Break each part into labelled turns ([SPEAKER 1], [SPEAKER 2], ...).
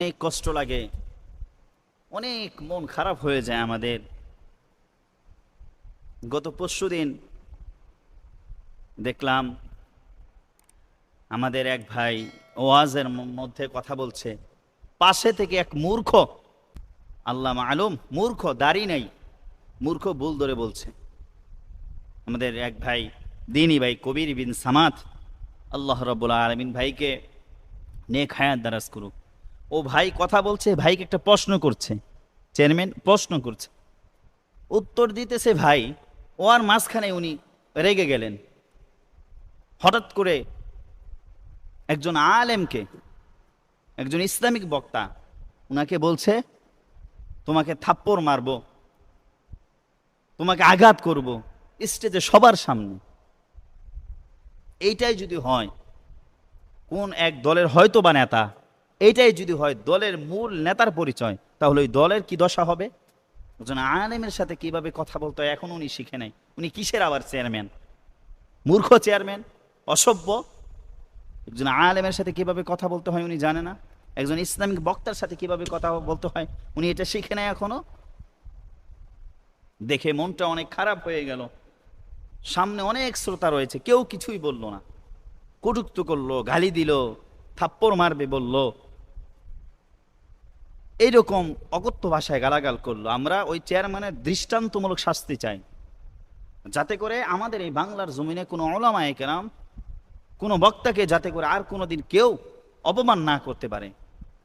[SPEAKER 1] অনেক কষ্ট লাগে। অনেক মন খারাপ হয়ে যায় আমাদের। গত পরশু দিন দেখলাম আমাদের এক ভাই ওয়াজের মধ্যে কথা বলছে, পাশে থেকে এক মূর্খ, আল্লাহ মালুম, মূর্খ, দাড়ি নাই, মূর্খ ভুল ধরে বলছে। আমাদের এক ভাই, দিনী ভাই কবির বিন সামাত আল্লাহ রব্বুল্লা আলমিন ভাইকে নেক হায়াত দারাজ করুক। ও ভাই কথা বলছে, ভাইকে একটা প্রশ্ন করছে। চেয়ারম্যান প্রশ্ন করছে। উত্তর দিতেছে ভাই ও আর মাঝখানে উনি রেগে গেলেন। হঠাৎ করে একজন আলেমকে, একজন ইসলামিক বক্তা, উনাকে বলছে, তোমাকে থাপ্পড় মারবো, তোমাকে আঘাত করব স্টেজে সবার সামনে। এইটাই যদি হয়, কোন এক দলের হয়তো বা নেতা এইটাই যদি হয় দলের মূল নেতার পরিচয়, তাহলে ওই দলের কি দশা হবে? একজন আলেমের সাথে কীভাবে কথা বলতে হয় এখন উনি শিখে নাই। উনি কিসের আবার চেয়ারম্যান? মূর্খ চেয়ারম্যান? অসভ্য? একজন আলেমের সাথে কীভাবে কথা বলতে হয় উনি জানে না? একজন ইসলামিক বক্তার সাথে কীভাবে কথা বলতে হয়? উনি এটা শিখে নেয় এখনও? দেখে মনটা অনেক খারাপ হয়ে গেল। সামনে অনেক শ্রোতা রয়েছে, কেউ কিছুই বলল না। কটুক্ত করল, গালি দিল, থাপ্পড় মারবে বলল। এইরকম অকথ্য ভাষায় গালাগাল করল। আমরা ওই চেয়ারম্যানের দৃষ্টান্তমূলক শাস্তি চাই। যাতে করে আমাদের এই বাংলার জমিনে কোনো ওলামায়ে কেরাম, কোনো বক্তাকে যাতে করে আর কোনোদিন কেউ অপমান না করতে পারে।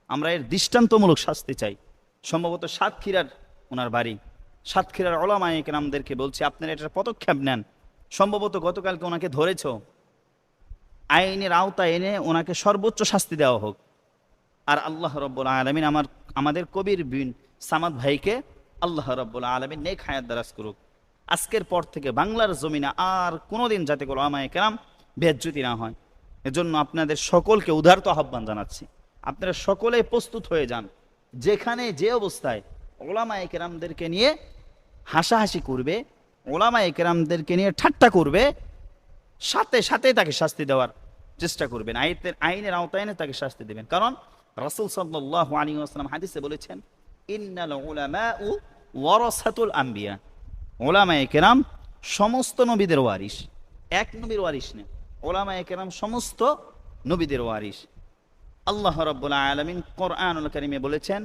[SPEAKER 1] আমরা এর দৃষ্টান্তমূলক শাস্তি চাই। সম্ভবত সাতক্ষীরার ওনার বাড়ি। সাতক্ষীরার ওলামায়ে কেরামদেরকে বলছি, আপনারা এটার পদক্ষেপ নেন। সম্ভবত গতকালকে ওনাকে ধরেছ। আইনের আওতায় এনে ওনাকে সর্বোচ্চ শাস্তি দেওয়া হোক। আর আল্লাহ রব্বুল আলমিন আমার আমাদের কবির বিন সামাদ ভাইকে আল্লাহ রব্বুল আলমিন নেক হায়াত দারাজ করুক। আজকের পর থেকে বাংলার জমিনে আর কোনোদিন যাতে করে আমায় কেরাম বেজ্জুতি না হয়। এজন্য আপনাদের সকলকে উদারত আহ্বান জানাচ্ছি। আপনারা সকলে প্রস্তুত হয়ে যান। যেখানে যে অবস্থায় ওলামায়ে কেরামদেরকে নিয়ে হাসাহাসি করবে ওলামা কেরামদেরকে নিয়ে ঠাট্টা করবে, সাথে সাথে তাকে শাস্তি দেওয়ার চেষ্টা করবেন। আইনের আইনের আওতায় তাকে শাস্তি দেবেন। কারণ রাসূল সাল্লাল্লাহু আলাইহি ওয়াসাল্লাম হাদিসে বলেছেন, ইন্নাল উলামাউ ওয়ারাসাতুল আম্বিয়া ওলামায়ে কেরাম সমস্ত নবীদের ওয়ারিস এক নবীর ওয়ারিস না ওলামায়ে কেরাম সমস্ত নবীদের ওয়ারিস আল্লাহ রাব্বুল আলামিন কোরআনুল কারীমে বলেছেন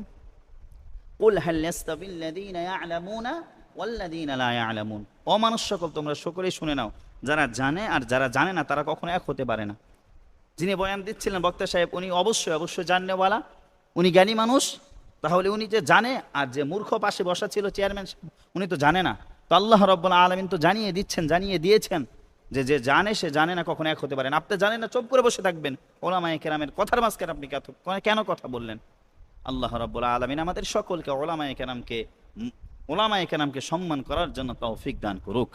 [SPEAKER 1] হাল ইয়াস্তাবিল লাযীনা ইয়ালামুনা ওয়াল লাযীনা লা ইয়ালামুন। ও মানুষ সকল তোমরা সকলেই শুনে নাও। যারা জানে আর যারা জানে না, তারা কখনো এক হতে পারে না। যিনি বয়ান দিচ্ছিলেন বক্তা সাহেব, উনি অবশ্যই অবশ্যই জাননেওয়ালা। উনি জ্ঞানী মানুষ। তাহলে উনি যে জানে, আর যে মূর্খ পাশে বসা ছিল চেয়ারম্যান উনি তো জানে না। তো আল্লাহ রব্বুল আলমিন তো জানিয়ে দিচ্ছেন, জানিয়ে দিয়েছেন যে যে জানে, সে জানে না, কখনো এক হতে পারে না। আপনি জানেন না, চুপ করে বসে থাকবেন। ওলামায়ে কেরামের কথার মাঝখানে আপনি কেন কথা বললেন? আল্লাহ রাব্বুল আলমিন আমাদের সকলকে, ওলামায়ে কেরামকে ওলামায়ে কেরামকে সম্মান করার জন্য তৌফিক দান করুক।